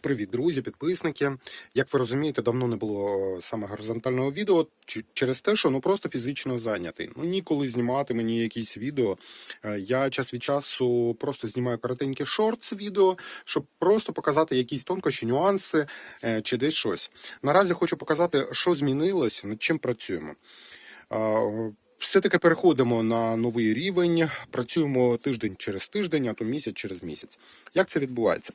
Привіт, друзі, підписники. Як ви розумієте, давно не було саме горизонтального відео через те, що ну просто фізично зайнятий. Ну ніколи знімати мені якісь відео. Е, Я час від часу просто знімаю коротенькі шортс відео, щоб просто показати якісь тонкощі, нюанси е, чи десь щось. Наразі хочу показати, що змінилось, над чим працюємо. Е, Все-таки переходимо на новий рівень, працюємо тиждень через тиждень, а то місяць через місяць. Як це відбувається?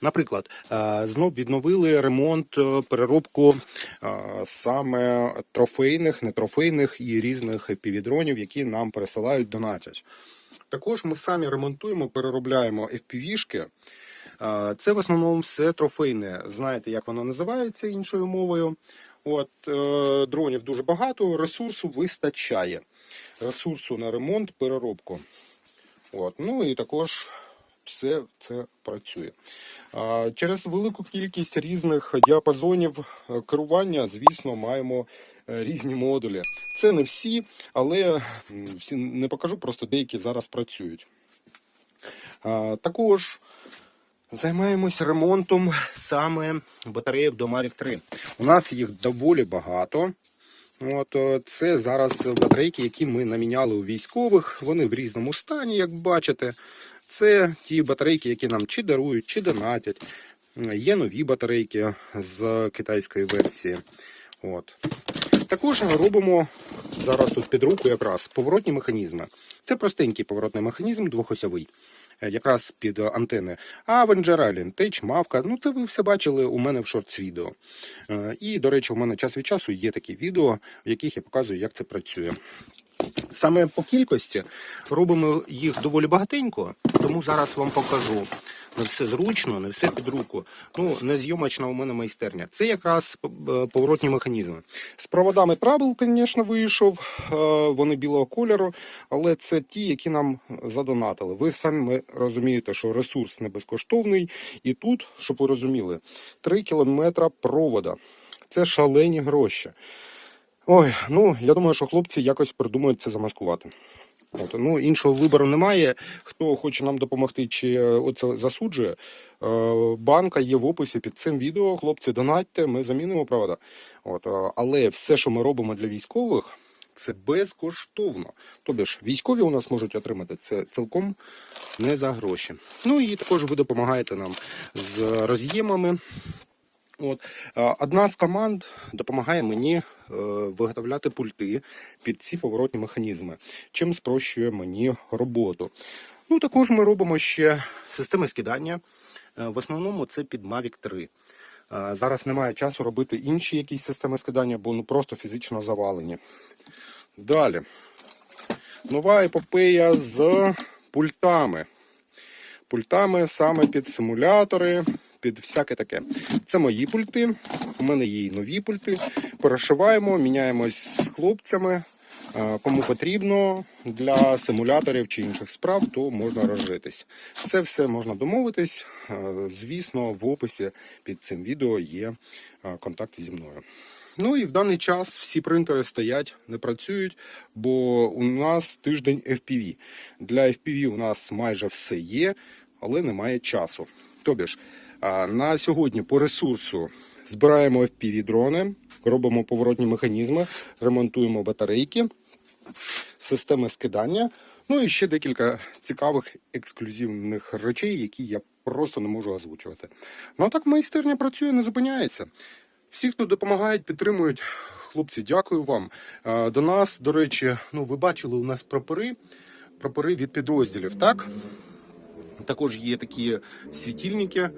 Наприклад, е, знов відновили ремонт, е, переробку е, саме трофейних, нетрофейних і різних півдронів, які нам пересилають донатять. Також ми самі ремонтуємо, переробляємо FPV-шки. Це в основному все трофейне. Знаєте, як воно називається іншою мовою. От дронів дуже багато, ресурсу вистачає. Ресурсу на ремонт, переробку. От, ну і також все це працює. Через велику кількість різних діапазонів е, керування, звісно, маємо е, різні модулі. Це не всі, але всі не покажу, просто деякі зараз працюють. Також займаємось ремонтом саме батарейок до Mavic 3. У нас їх доволі багато. От е, це зараз батарейки, які ми наміняли у військових. Вони в різному стані, як бачите. Це ті батарейки, які нам чи дарують, чи донатять. Є нові батарейки з китайської версії. От. Також робимо зараз тут під руку якраз поворотні механізми. Це простенький поворотний механізм двохосьовий, е, якраз під антени. Avenger, Alien Tech, Мавка. Ну це ви все бачили у мене в шортс відео. Е, І, до речі, у мене час від часу є такі відео, в яких я показую, як це працює. Саме по кількості робимо їх доволі багатенько, тому зараз вам покажу. Не все зручно, не все під руку. Ну, не зйомочна у мене майстерня. Це якраз е, поворотні механізми. З проводами Trouble, звісно, вийшов. е, Вони білого кольору, але це ті, які нам задонатили. Ви самі розумієте, що ресурс не безкоштовний. І тут, щоб ви розуміли, 3 кілометра провода. Це шалені гроші. Ой, ну я думаю, що хлопці якось придумають це замаскувати. От, ну, іншого вибору немає. Хто хоче нам допомогти чи е, оце засуджує, е, банка є в описі під цим відео. Хлопці, донатьте, ми замінимо провода. От, е, але все, що ми робимо для військових, це безкоштовно. Тобто ж військові у нас можуть отримати це цілком не за гроші. Ну і також ви допомагаєте нам з роз'ємами. От одна з команд допомагає мені е, виготовляти пульти під ці поворотні механізми, чим спрощує мені роботу. Ну також ми робимо ще системи скидання. Е, В основному це під Mavic 3. Е, Зараз немає часу робити інші якісь системи скидання, бо ну просто фізично завалені. Далі. Нова епопея з пультами пультами саме під симулятори, під всяке таке. Це мої пульти. У мене є і нові пульти. Перешиваємо, міняємось з хлопцями. Кому потрібно для симуляторів чи інших справ, то можна розжитись. Це все можна домовитись. Звісно, в описі під цим відео є контакти зі мною. Ну і в даний час всі принтери стоять, не працюють, бо у нас тиждень FPV. Для FPV у нас майже все є, але немає часу. Тобі на сьогодні по ресурсу збираємо FPV дрони, робимо поворотні механізми, ремонтуємо батарейки, системи скидання. Ну і ще декілька цікавих ексклюзивних речей, які я просто не можу озвучувати. Ну а так майстерня працює, не зупиняється. Всі, хто допомагають, підтримують. Хлопці, дякую вам. До нас, до речі, ну ви бачили, у нас прапори, прапори від підрозділів, так? Також є такі світильники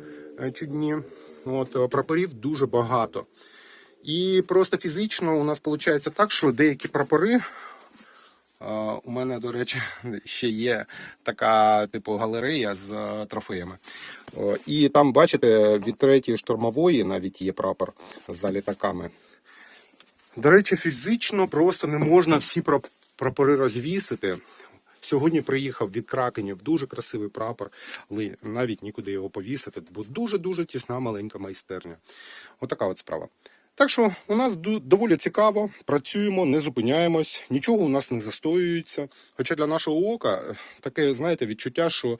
чудні. От, е, прапорів дуже багато. І просто фізично у нас виходить так, що деякі прапори. е, У мене, до речі, ще є така типу галерея з е, трофеями. І там, бачите, від третьої штурмової навіть є прапор з літаками. До речі, фізично просто не можна всі прапори розвісити. Сьогодні приїхав від кракенів дуже красивий прапор, але навіть нікуди його повісити, бо дуже-дуже тісна маленька майстерня. Отака от справа. Так що у нас доволі цікаво, працюємо, не зупиняємось, нічого у нас не застоюється. Хоча для нашого ока е, таке, знаєте, відчуття, що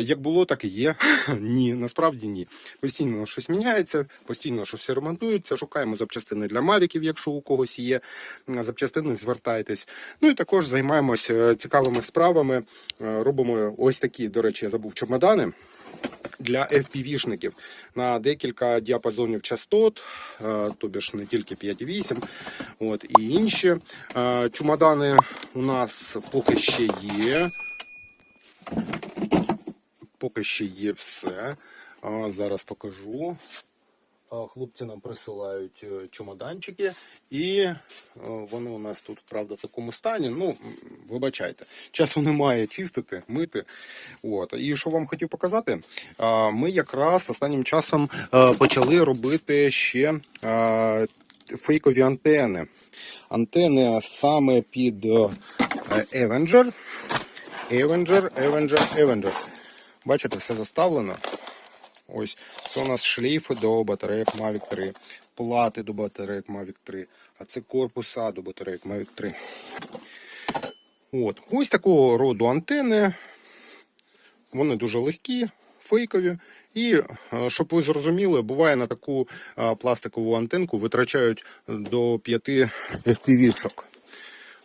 Як було, так і є. Ні, насправді ні. Постійно щось міняється, постійно щось ремонтується. Шукаємо запчастини для мавіків, якщо у когось є запчастини, звертайтесь. Ну і також займаємося цікавими справами. Е, Робимо ось такі, до речі, я забув чемодани. Для FPV-шників на декілька діапазонів частот, е, тобі ж не тільки 5,8, от і інші Е, чемодани у нас поки ще є. Поки ще є все. Зараз покажу. Хлопці нам присилають е, чемоданчики, і е, вони у нас тут, правда, в такому стані. Ну, вибачайте, часу немає чистити, мити. От. І що вам хотів показати, ми якраз останнім часом е, почали робити ще фейкові антени. Антени саме під Avenger. Avenger, Avenger, Avenger. Бачите, все заставлено. Ось це у нас шлейфи до батарейок Mavic 3, плати до батарейок Mavic 3, а це корпуса до батарейок Mavic 3. От. Ось такого роду антени. Вони дуже легкі, фейкові. І, е, щоб ви зрозуміли, буває на таку е, пластикову антенку витрачають до 5 FPV-шок.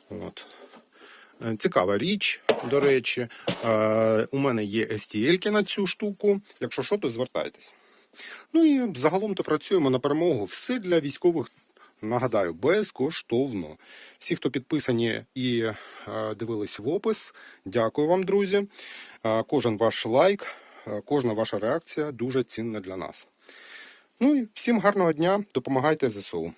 От. Е, Цікава річ, до речі. Е, У мене є STL на цю штуку. Якщо що, то звертайтесь. Ну і загалом то працюємо на перемогу. Все для військових, нагадаю, безкоштовно. Всі, хто підписані і е, дивились в опис, дякую вам, друзі. Кожен ваш лайк, кожна ваша реакція дуже цінна для нас. Ну і всім гарного дня, допомагайте ЗСУ.